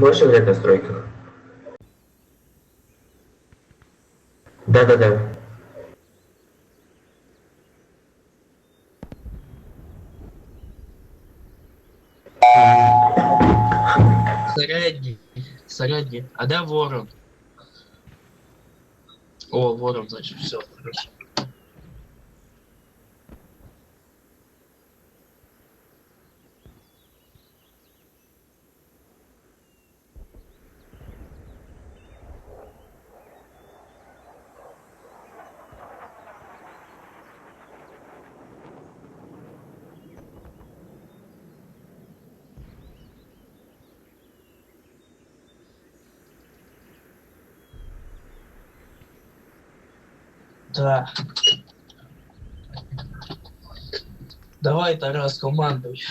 Можешь играть на стройках? Да-да-да. Середній. Середній. А де ворон? О, ворон, значить, все, хорошо. Да. Давай, Тарас, командуй.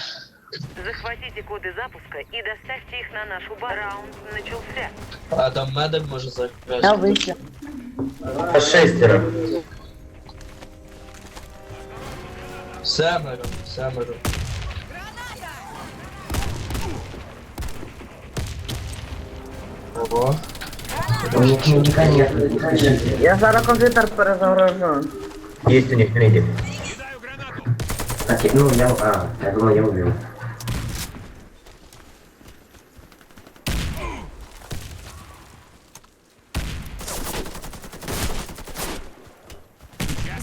Захватите коды запуска и доставьте их на нашу базу. Раунд начался. А там медик може Я закрасити. вийшов. А шестеро. Семеро, семеро. Ого. У них медика нет. Я зараз комп'ютер перезагружу. Есть у них медик. Так, ну я... А, я думал, я убил.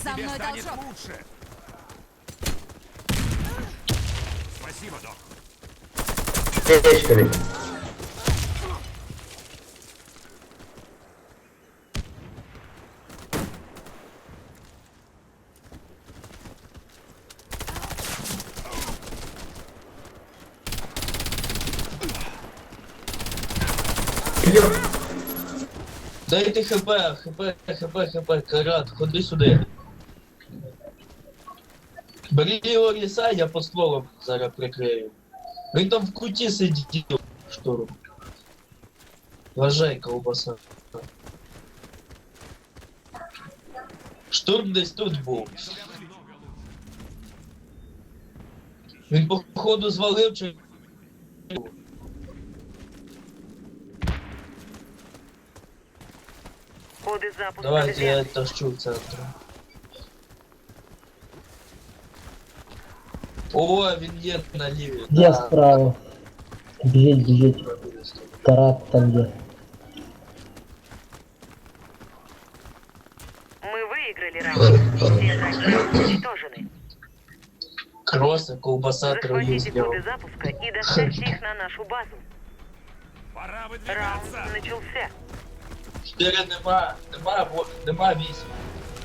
За мной должок. лучше. Спасибо, док. Сердечками. Дайте хп, хп, хп, хп, карат, ходи сюди. Бери його ліса, я по стволом зараз прикрию. Він там в куті сидів. Шторм. Вважай, ковбаса. Штурм десь тут був. Він походу звалив чи. Коды запуска Давайте я известны. тащу в центр. О, він є на ліві. Где да. справа? Бежит, бежит. Карат там где. Мы выиграли раунд. Все зайцы уничтожены. Кроси, ковбаса, трою Захватите зняв. коды запуска и доставьте их на нашу базу. Пора Раунд выдвигаться. начался. Чотири нема, нема, во- нема вісім.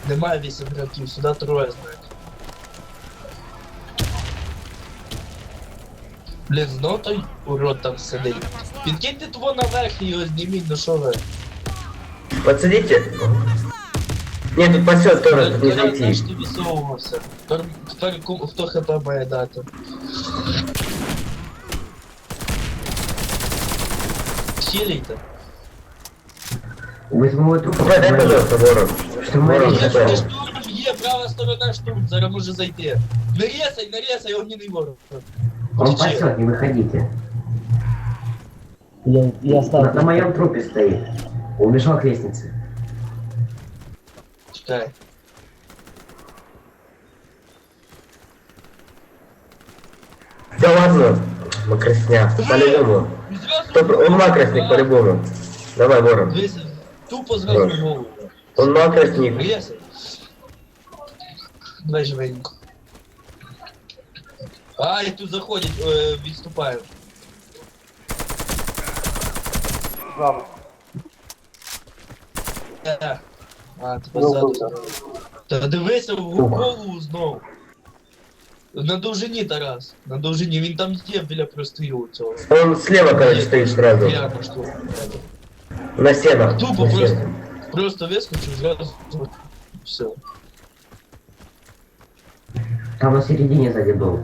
Нема вісім гравців, сюди троє знають. Блін, знов той урод там сидить. Підкиньте того наверх і його зніміть, ну що ви? Подсадите. Нет, тут пасет тоже, тут не Наряд наш зайти. не висовувався. Тепер, тепер ку- хто хп має дати? Хілійте. Возьму эту... Хп, дай, пожалуйста, ворон. Что мы Ворон, Є, хп. є штурм, є, права сторона штурм, зараз може зайти. Нарезай, нарезай, огненный ворог. Он Кричи. пасет, не выходите. Я, я На, стал. на моем трупе стоит. Убежал к лестнице. Чекай. Да ладно. Макросня. По-любому. Ну, Зразу Кто про- Он макросник по-любому. Давай, ворон. Дивися, тупо зразу в голову. Он макросник. Нарезай. Давай живенько. А, і тут заходять, е, відступають. Е, А, тебе ззаду. Та дивися в голову знову. На довжині, Тарас. На довжині. Він там є біля прострілу цього. Он слева, короче, стоит сразу. Прямо що. На стенах. Тупо На просто. стенах. Просто вискочив зразу. Все. Там на середине сзади был.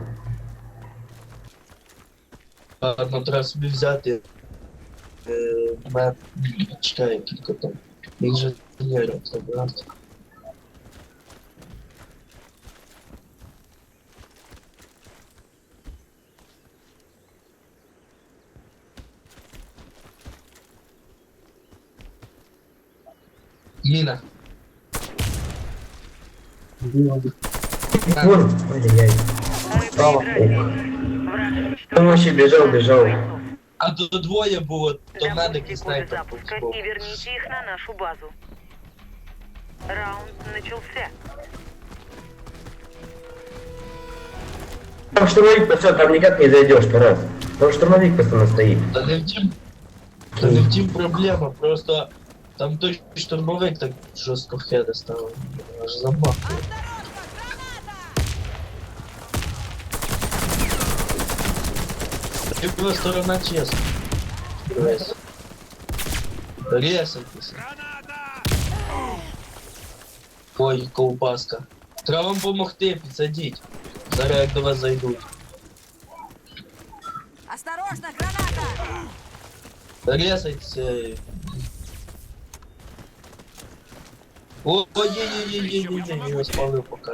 А нам треба собі взяти. Е, меп. Чекай, кілька там. Інженера забрати. Міна. Вон, ай-яй-яй. Мы проиграли. Враг Он вообще бежал, бежал. А тут двоє було, то медик Запустите і коды снайпер. запуска був. и верните их на нашу базу. Раунд начался. Там штурмовик, пацан, там никак не зайдешь, Тарас. Там штурмовик постоянно стоит. Та не в тім. Та не в тім проблема, просто там той штурмовик так жорстко хеда став. Аж замахує. Друга сторона чесно. Дивись. Ресайтесь. Граната! Ой, ковбаска. Треба вам помогти, підсадіть. Зараз як до вас зайдуть. Осторожно, граната! Ресайтеся. О, ой, є, є, є, є, є, є, я його спалив поки.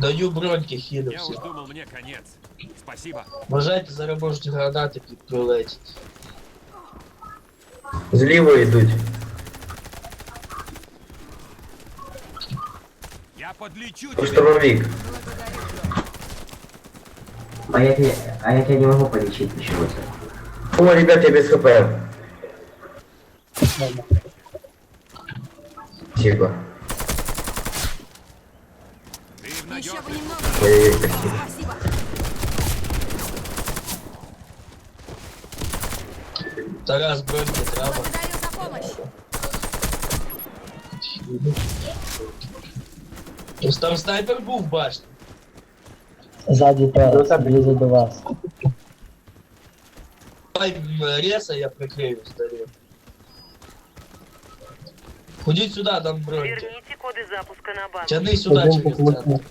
Даю броньки, хілю Я всі. уж думал, мне конец. Спасибо. Вважайте, зараз можуть гранати підприлетіти. Зліво йдуть. Я подлечу Там тебя. штурмовик. А я тебя, а я тебя не могу полечить почему-то. О, ребят, я без хп. Спасибо. Немного. Ой-ой-ой, спасибо. Тарас, броньки треба. Благодарю за помощь. Ось там снайпер був в башні. Ззаді Тарас, близько до вас. Давай м, реса, я прикрию здарю. Ходіть сюди, там броньки. Верните коды запуска на базу. Тяни сюди Один через по центр.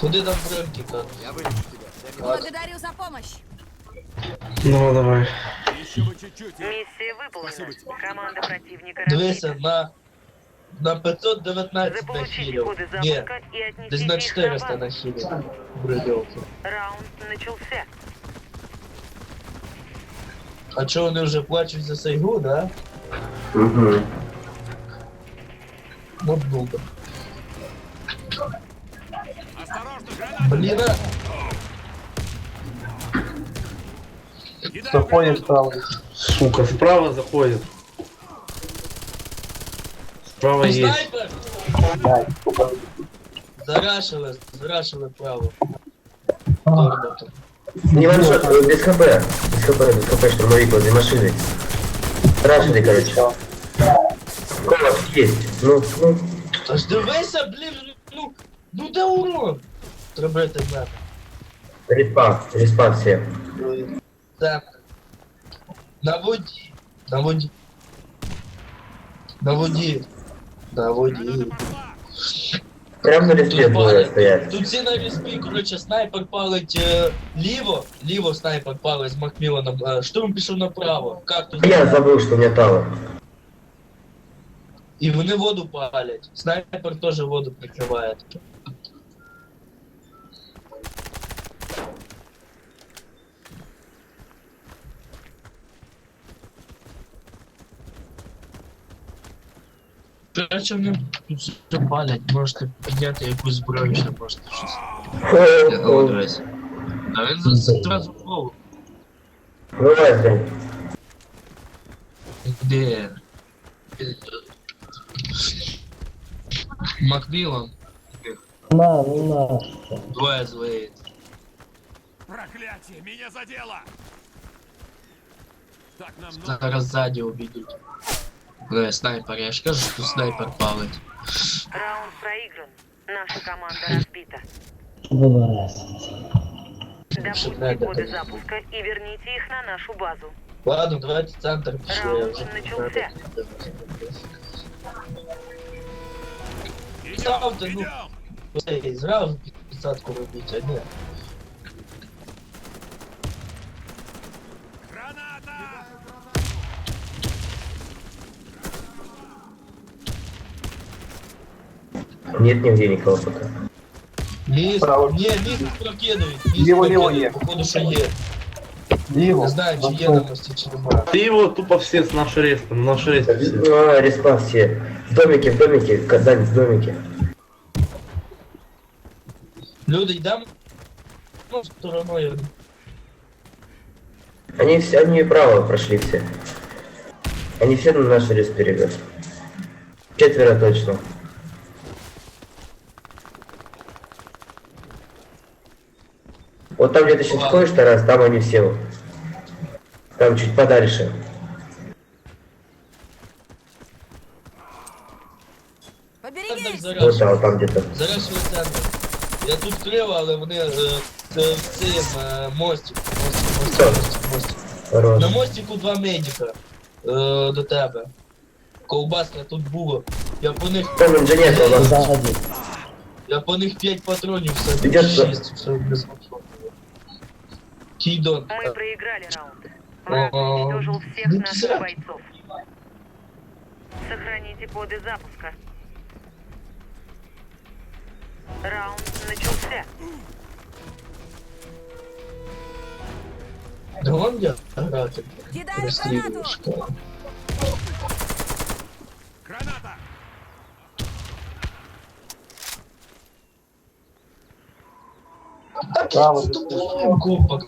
Куди там броньки там? Благодарю за помощь. Еще бы чуть-чуть. и- Миссия Спасибо выполнена. тебе. Команда противника Дивися, разбита. на, на 519 Заполучите нахилів. коды Ні, запуска и десь отнесите на их 400 на базу. нахилів. Бредовки. Раунд начался. А чо вони вже плачуть за Сайгу, да? Угу. Блін, а! Кидай Заходит справа. Сука, справа заходит. Справа есть. снайпер! Зарашили, зарашили право. Торботом. Не ваншот, э, без хп. Без хп, без хп, штурмовик возле машины. Рашили, короче. Колос есть. Ну, ну. Та ж дивися, блін, ну, ну де урон? Треба так знати. Респа, респа все. Так. На воді. На воді. На воді. На воді. Граната прошла! Прям на респе Тут двое палить. стоять. Тут всі на респі, коротше, снайпер палить е, ліво, ліво снайпер палить з Макміланом, е, штурм пішов направо, кактус. Я забыл, что у меня тало. І вони воду палять. Снайпер теж воду прикриває. Короче, вони тут все палять, можете підняти якусь зброю, ще можете щось. Я О, о, дивись. А він за- за- зразу в голову. Вылазь, Дань. Де? Макмілан. На, ну на. Двоє злиє. Проклятие! Меня задело! Так нам нужно. Зараз ззаді обійдуть. Бля, снайпер, я ж кажу, що снайпер палить. Раунд проигран. Наша команда разбита. Вибирайся. Допустите надо, коды конечно. запуска и верните их на нашу базу. Ладно, давайте в центр пішли, я вже не Начался. знаю. Идем, Ставьте, ну. идем! Ей, Зразу підсадку робіть, а ні. Нет нигде никого пока. Міст, Право. ні, міст прокидують, міст Ліво, ліво прокидують, є. походу, що є. Не знаю, чи є на мості, чи немає. Ты его тупо все с нашей респа, на нашей респе все. Ну, а, респа все. В домике, в домике, Казань, в домике. Люди, йдемо ну, стороною. Они все, они право прошли все. Они все на наш респе, ребят. Четверо точно. Вот там, где ты сейчас ходишь, Тарас, там они все. вот. Там чуть подальше. Поберегись! Вот там, вот там где-то. Зараз центр. Я тут крив, але вони е, це в цим е, мостик. Мостик, мостик, мостик, мостик. Хорош. На мостику два медика е, до тебе. Ковбаска тут було. Я по них Там инженер нас. Сзади. Я по них 5 патронів все Ідеш, 6, все без патронів. Кійдон. Мы проиграли раунд. Враг О, уничтожил всех ну, наших зря. бойцов. Сохраните коды запуска. Раунд начался. Да вон я грати. Кидаю Розстрілюшка. Граната! Право, Копа.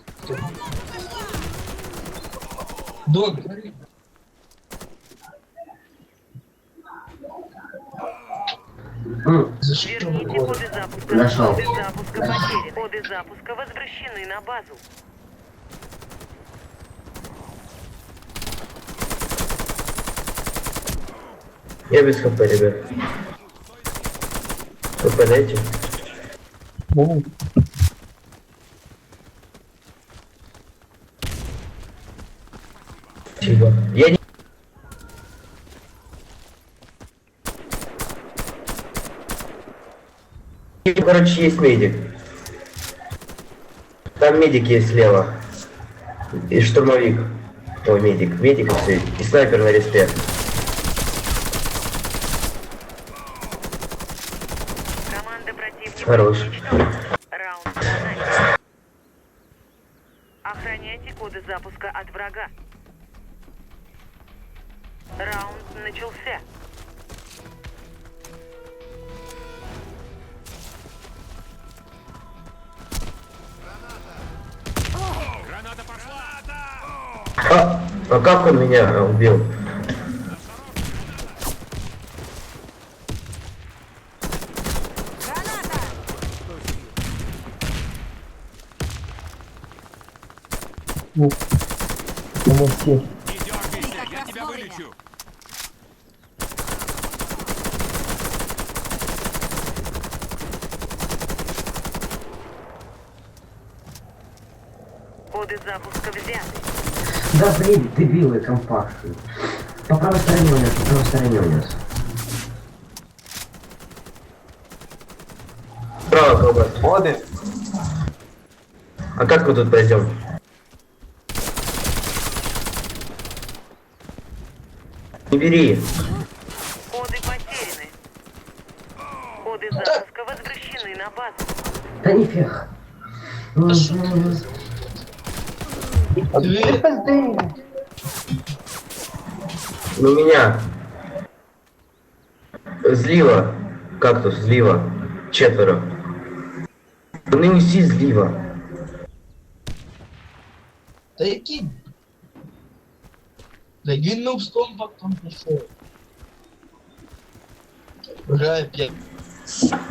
Дон. М, За що Верните коды запуска. Нашел. Коды запуска потеряны. Коды запуска возвращены на базу. Я без хп, ребят. Вы подайте? Ну, Спасибо. Я не... Короче, есть медик. Там медик есть слева. И штурмовик. Ой, медик. Медик и все. И снайпер на респе. Команда противника Хорош. Охраняйте коды запуска от врага. Раунд начался. А, а как он меня убил? Ну. Не дергайся, я тебя вылечу! Коды запуска взяты. Да блин, дебилы компактные. По правой стороне у нас, по правой стороне у нас. Справа колбас. А как мы тут пройдем? Не бери. Коды потеряны. Коды запуска возвращены на базу. Да нифига. А що ти Мгм. Дві. Ну меня. Злива. Кактус, злива. Четверо. Не усі зліва. Та які? Да він не в компактом пішов. Грає п'ять.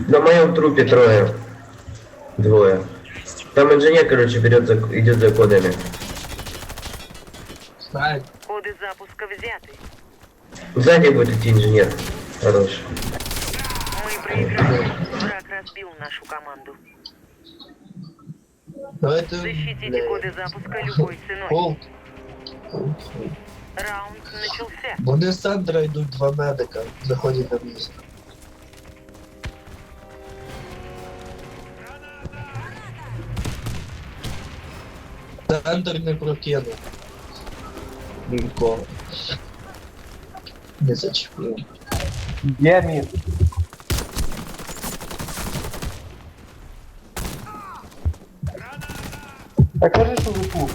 На моем трупе трое. Двое. Там инженер, короче, берет за, идет за кодами. Знає. Коды запуска взяты. Сзади будет инженер. Хорош. Мы проиграли. Враг разбил нашу команду. Давайте. Защитите бля, коды запуска любой ценой. Холд. Раунд начался. Вони центра йдуть два медика, заходять на місце. Центр не прокинув. brincou. Desativou. E é mesmo. É que a gente usa o cu.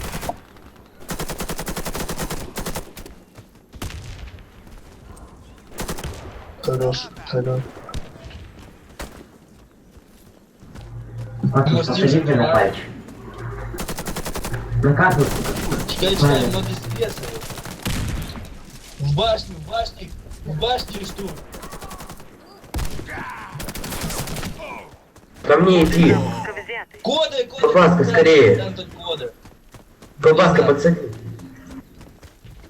Хорош, хорош. Окей, покажи мне на пальчик. На карту. Чекай, чекай, много спесов. В башню, в башне, в башне штук. Ко мне иди. Коды, коды. Колбаска, скорее. Колбаска, подсади.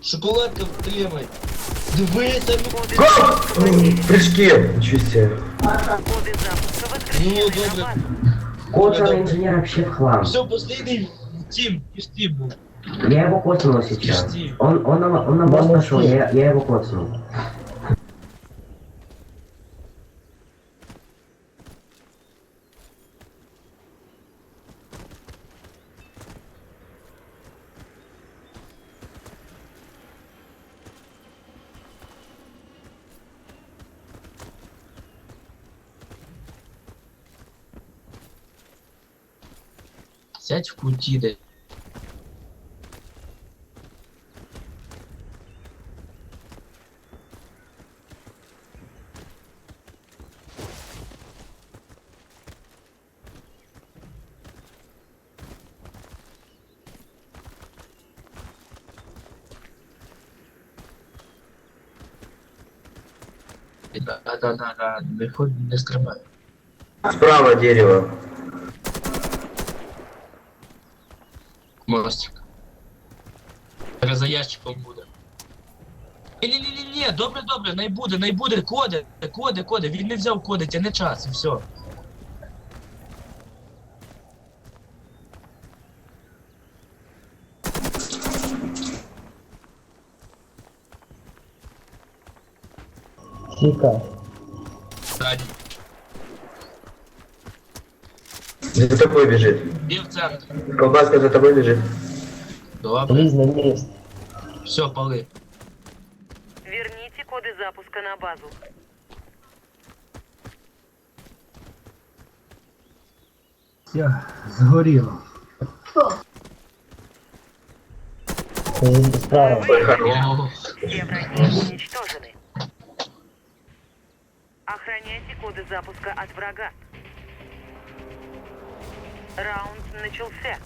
Шоколадка втримай. Дивися, ну. Коды Гоп! запуска М, потеряны. В прыжке. Ничего себе. Ну, базу. Кожаный инженер вообще в хлам. Все, последний Тим, Тим был. Я его коснул сейчас. Он, он, на- он на босс пошел, я, я его коснул. Сядь в пути, да. Да, да, да, да, виходь, не стрибай. Справа дерево. Мостик. Зараз за ящиком буде. Ні, добре, добре, найбуде, найбуде, коди, коди, коди, він не взяв коди, тяне час, і все. Тихо. Раді. За тобой бежит. І в центр. Колбаска за тобой бежит. Добре. Лізь на міст. Все, пали. Верните коды запуска на базу. Все, згоріло. Справа. Ой, хорош. О, Все враги уничтожены. Охраняйте коды запуска от врага. Раунд начался.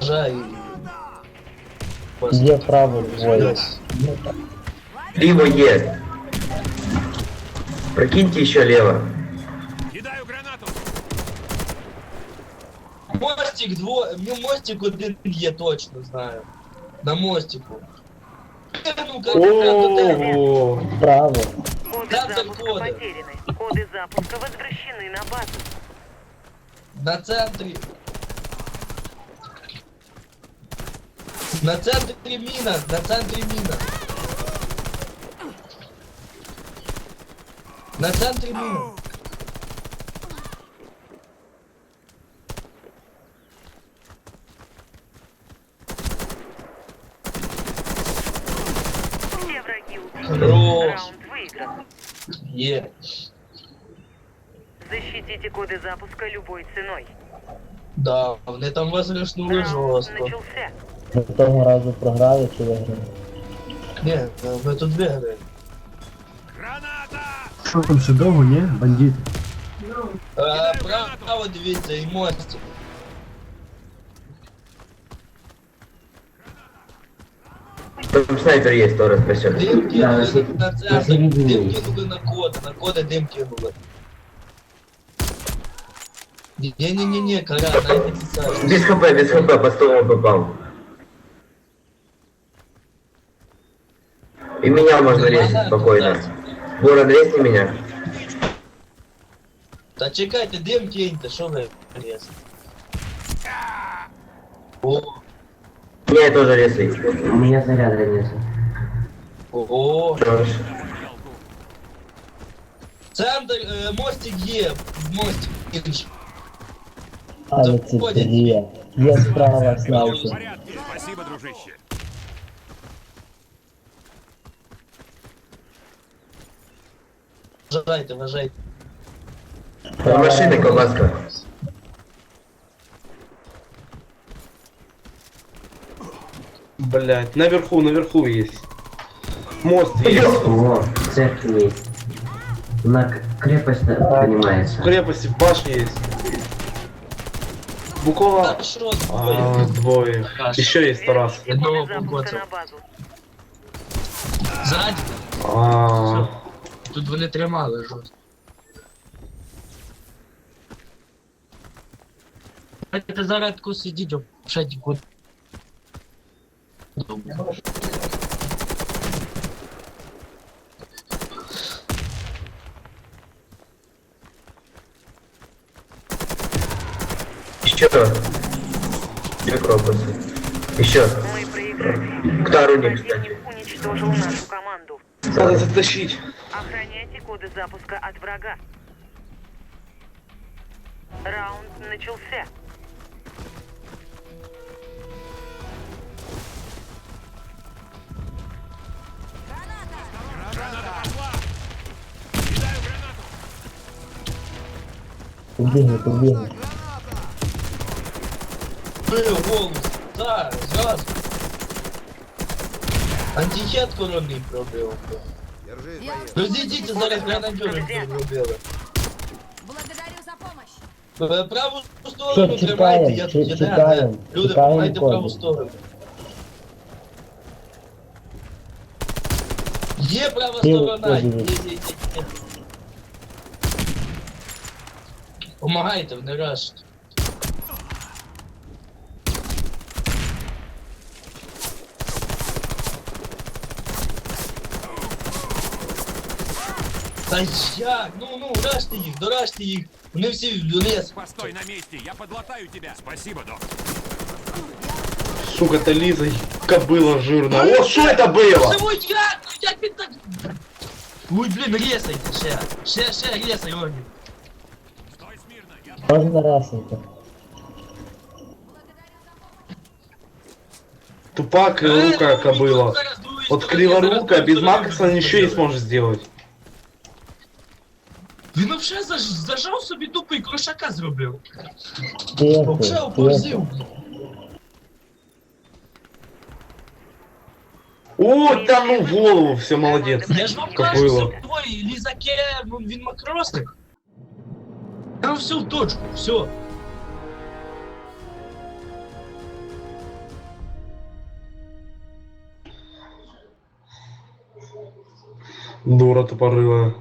Жай. Є право двоє. Либо есть. Прокиньте еще лево. Кидаю гранату. Мостик дво... Ну, мостик один є, точно знаю. На мостику. Е, Ну, как до тебе. Ого. Право. Коды Центр запуска кода. потеряны. Коды запуска возвращены на базу. На центрі. На центрі міна, на центрі міна. На центрі міна. выигран. Є. Защитите коды запуска любой ценой. Да, вони там вас лишнули Раунд жорстко. начался. Ми того разу програли чи виграли? Ні, ми тут виграємо. Граната! Що там ще довго, ні? Бандити. А, право дивіться, і мостик. Там снайпер есть, кто спасет. Дим кинули Да, на середині. дим кинули на коди, на коди дим кинули. Не-не-не-не, Коля, дайте писать. Без хп, без хп, по столу попал. И меня можно резать спокойно. Ворон, резни меня. Та чекайте, дим киньте, що ви? О, Меня тоже резай. У меня заряд нет. о, Хорош. центр, е, мостик є, мостик інший. Але це є. Є справа В снайпер. порядке. Спасибо, дружище. Вважайте, вважайте. Там машина, колбаска. Блять, наверху, наверху есть. Мост есть. О, церковь есть. На крепость поднимается. крепости, в башне есть. Буквально Хорошо, а, двое. Еще есть Тарас. Одного базу. Ззаді. А, Тут вони тримали жорстко. Давайте зараз сидіть, обшать. Еще. Две крокусы. Еще. Мы проиграли. Второй, кстати. Уничтожил нашу команду. надо затащить. Охраняйте коды запуска от врага. Раунд начался. Кидаю гранату. Убегай, убегай. Бив, голос. Так, зразу. Антихет коронний пробив. Я Розійдіться зараз гранатюром зробили. Благодарю за помощь. Е, Праву сторону Що, тримайте, я чекаємо, тут чи- іде. чекаємо, Люди, чекаємо тримайте коди. праву сторону. Є права Ти сторона, є, коди. є, є, є. Помагайте, не раште. Та як? Ну, ну, раште їх, дораште їх. Вони всі в ліс. Постой на месте, я подлатаю тебя. Спасибо, док. Сука, это Лиза, кобыла жирная. О, что это было? Живу як? Ну як він так? Ой, блін, ресайте ще. Ще, ще ресай, Ронік. Стой смирно, я Можно расенька. Тупак и рука кобыла. Вот криворукая без Макса ничего не сможет сделать. Він взагалі заж, зажав собі тупо і крошака зробив. Тихо, Взагалі тихо. О, да ну в голову, все, молодец. Я ж вам кажу, лізаке, ну він макросник. Там все в точку, все. Дура тупорылая.